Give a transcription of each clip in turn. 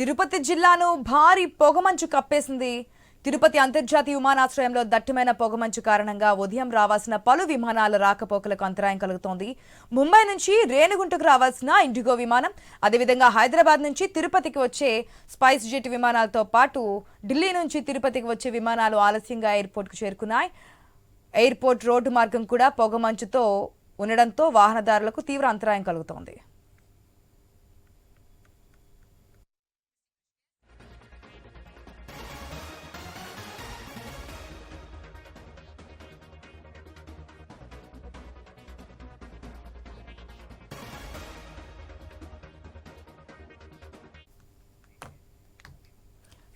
తిరుపతి జిల్లాను భారీ పొగమంచు కప్పేసింది. తిరుపతి అంతర్జాతీయ విమానాశ్రయంలో దట్టమైన పొగమంచు కారణంగా ఉదయం రావాల్సిన పలు విమానాల రాకపోకలకు అంతరాయం కలుగుతోంది. ముంబై నుంచి రేణుగుంటకు రావాల్సిన ఇండిగో విమానం అదేవిధంగా హైదరాబాద్ నుంచి తిరుపతికి వచ్చే స్పైస్ జెట్ విమానాలతో పాటు ఢిల్లీ నుంచి తిరుపతికి వచ్చే విమానాలు ఆలస్యంగా ఎయిర్పోర్ట్కు చేరుకున్నాయి. ఎయిర్పోర్ట్ రోడ్డు మార్గం కూడా పొగమంచుతో ఉండడంతో వాహనదారులకు తీవ్ర అంతరాయం కలుగుతోంది.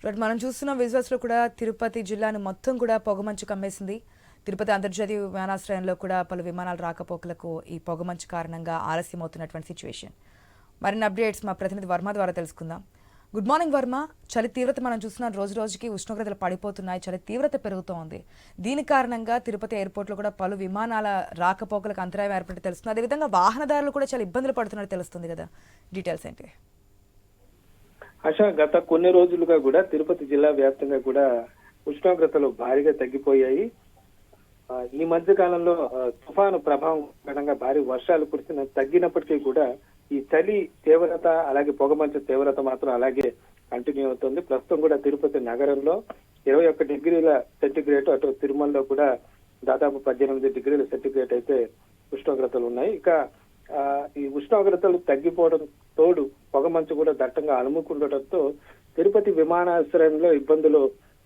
బట్ మనం చూస్తున్న విజువల్స్లో కూడా తిరుపతి జిల్లాను మొత్తం కూడా పొగమంచు కమ్మేసింది. తిరుపతి అంతర్జాతీయ విమానాశ్రయంలో కూడా పలు విమానాలు రాకపోకలకు ఈ పొగమంచు కారణంగా ఆలస్యం అవుతున్నటువంటి సిచ్యువేషన్ మరిన్ని అప్డేట్స్ మా ప్రతినిధి వర్మ ద్వారా తెలుసుకుందాం. Good morning Varma. చలి తీవ్రత మనం చూస్తున్నాం రోజు రోజుకి ఉష్ణోగ్రతలు పడిపోతున్నాయి. చలి తీవ్రత పెరుగుతోంది. దీని కారణంగా తిరుపతి ఎయిర్పోర్ట్లో కూడా పలు విమానాల రాకపోకలకు అంతరాయం ఏర్పడి తెలుస్తుంది. అదేవిధంగా వాహనదారులు కూడా చాలా ఇబ్బందులు పడుతున్నట్టు తెలుస్తుంది కదా. డీటెయిల్స్ ఏంటి? ఆశ గత కొన్ని రోజులుగా కూడా తిరుపతి జిల్లా వ్యాప్తంగా కూడా ఉష్ణోగ్రతలు భారీగా తగ్గిపోయాయి. ఈ మధ్య కాలంలో తుఫాను ప్రభావం కారణంగా భారీ వర్షాలు కురిసిన తగ్గినప్పటికీ కూడా ఈ చలి తీవ్రత అలాగే పొగమంచు తీవ్రత మాత్రం అలాగే కంటిన్యూ అవుతుంది. ప్రస్తుతం కూడా తిరుపతి నగరంలో ఇరవై ఒక్క డిగ్రీల సెంటిగ్రేడ్ అటు తిరుమలలో కూడా దాదాపు పద్దెనిమిది డిగ్రీల సెంటిగ్రేడ్ అయితే ఉష్ణోగ్రతలు ఉన్నాయి. ఇక ఆ, ఈ ఉష్ణోగ్రతలు తగ్గిపోవడం తోడు పొగమంచు కూడా దట్టంగా అలుముకుండటంతో తిరుపతి విమానాశ్రయంలో ఇబ్బందులు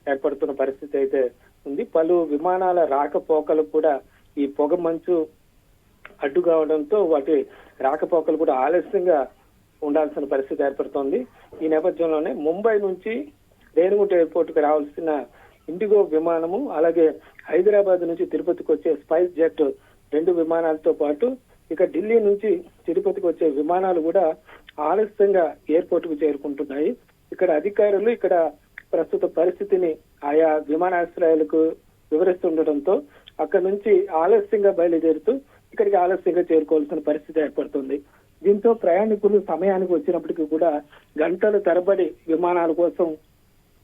ఏర్పడుతున్న పరిస్థితి అయితే ఉంది. పలు విమానాల రాకపోకలు కూడా ఈ పొగమంచు అడ్డు కావడంతో వాటి రాకపోకలు కూడా ఆలస్యంగా ఉండాల్సిన పరిస్థితి ఏర్పడుతోంది. ఈ నేపథ్యంలోనే ముంబై నుంచి రేణుగుంట ఎయిర్పోర్ట్కు రావాల్సిన ఇండిగో విమానము అలాగే హైదరాబాద్ నుంచి తిరుపతికి వచ్చే స్పైస్ జెట్ రెండు విమానాలతో పాటు ఇక ఢిల్లీ నుంచి తిరుపతికి వచ్చే విమానాలు కూడా ఆలస్యంగా ఎయిర్పోర్ట్కు చేరుకుంటున్నాయి. ఇక్కడ అధికారులు ఇక్కడ ప్రస్తుత పరిస్థితిని ఆయా విమానాశ్రయాలకు వివరిస్తుండటంతో అక్కడ నుంచి ఆలస్యంగా బయలుదేరుతూ ఇక్కడికి ఆలస్యంగా చేరుకోవాల్సిన పరిస్థితి ఏర్పడుతుంది. దీంతో ప్రయాణికులు సమయానికి వచ్చినప్పటికీ కూడా గంటల తరబడి విమానాల కోసం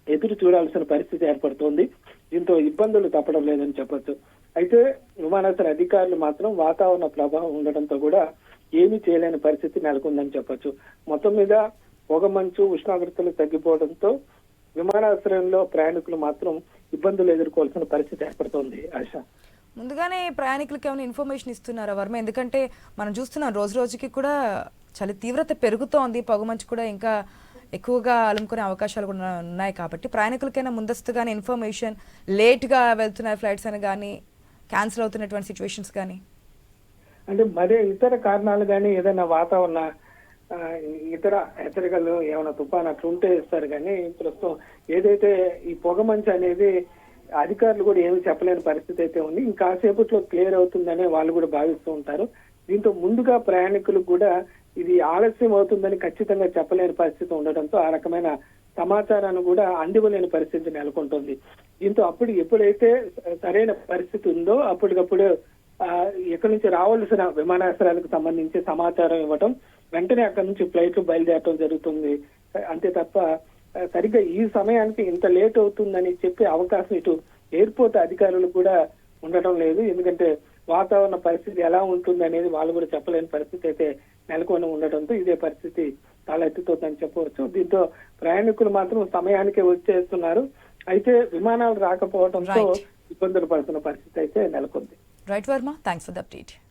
ఎదురు చూడాల్సిన పరిస్థితి ఏర్పడుతోంది. దీంతో ఇబ్బందులు తప్పడం లేదని చెప్పొచ్చు. అయితే విమానాశ్రయ అధికారులు మాత్రం వాతావరణ ప్రభావం ఉండడంతో కూడా ఏమీ చేయలేని పరిస్థితి నెలకొందని చెప్పొచ్చు. మొత్తం మీద పొగమంచు ఉష్ణోగ్రతలు తగ్గిపోవడంతో విమానాశ్రయంలో ప్రయాణికులు మాత్రం ఇబ్బందులు ఎదుర్కోవాల్సిన పరిస్థితి ఏర్పడుతోంది ఆశ. ముందుగానే ప్రయాణికులకు ఏమైనా ఇన్ఫర్మేషన్ ఇస్తున్నారా వర్మ? ఎందుకంటే మనం చూస్తున్నాం రోజు రోజుకి కూడా చలి తీవ్రత పెరుగుతోంది పొగమంచు కూడా ఇంకా ఎక్కువగా అలుముకునే అవకాశాలు కూడా ఉన్నాయి కాబట్టి ప్రయాణికులకైనా ముందస్తుగానే ఇన్ఫర్మేషన్ లేట్గా వెళ్తున్నాయి ఫ్లైట్స్ అని కానీ క్యాన్సిల్ అవుతున్నటువంటి సిచ్యువేషన్స్ కానీ అంటే మరే ఇతర కారణాలు కానీ ఏదైనా వాతావరణ ఇతర హెచ్చరికలు ఏమైనా తుఫాన్ అట్లా ఉంటే ఇస్తారు కానీ ప్రస్తుతం ఏదైతే ఈ పొగమంచు అనేది అధికారులు కూడా ఏమీ చెప్పలేని పరిస్థితి అయితే ఉంది. ఇంకాసేపట్లో క్లియర్ అవుతుందనే వాళ్ళు కూడా భావిస్తూ ఉంటారు. దీంతో ముందుగా ప్రయాణికులకు కూడా ఇది ఆలస్యం అవుతుందని ఖచ్చితంగా చెప్పలేని పరిస్థితి ఉండడంతో ఆ రకమైన సమాచారాన్ని కూడా అందివ్వలేని పరిస్థితి నెలకొంటుంది. దీంతో అప్పుడు ఎప్పుడైతే సరైన పరిస్థితి ఉందో అప్పటికప్పుడు ఆ, ఎక్కడి నుంచి రావాల్సిన విమానాశ్రయాలకు సంబంధించి సమాచారం ఇవ్వటం వెంటనే అక్కడి నుంచి ఫ్లైట్లు బయలుదేరటం జరుగుతుంది. అంతే తప్ప సరిగ్గా ఈ సమయానికి ఇంత లేట్ అవుతుందని చెప్పే అవకాశం ఇటు ఎయిర్పోర్ట్ అధికారులు కూడా ఉండటం లేదు. ఎందుకంటే వాతావరణ పరిస్థితి ఎలా ఉంటుంది అనేది వాళ్ళు కూడా చెప్పలేని పరిస్థితి అయితే నెలకొని ఉండటంతో ఇదే పరిస్థితి తలెత్తుతోందని చెప్పవచ్చు. దీంతో ప్రయాణికులు మాత్రం సమయానికే వచ్చేస్తున్నారు. అయితే విమానాలు రాకపోవడంతో. ఇబ్బందులు పడుతున్న పరిస్థితి అయితే నెలకొంది. Right Varma thanks for the update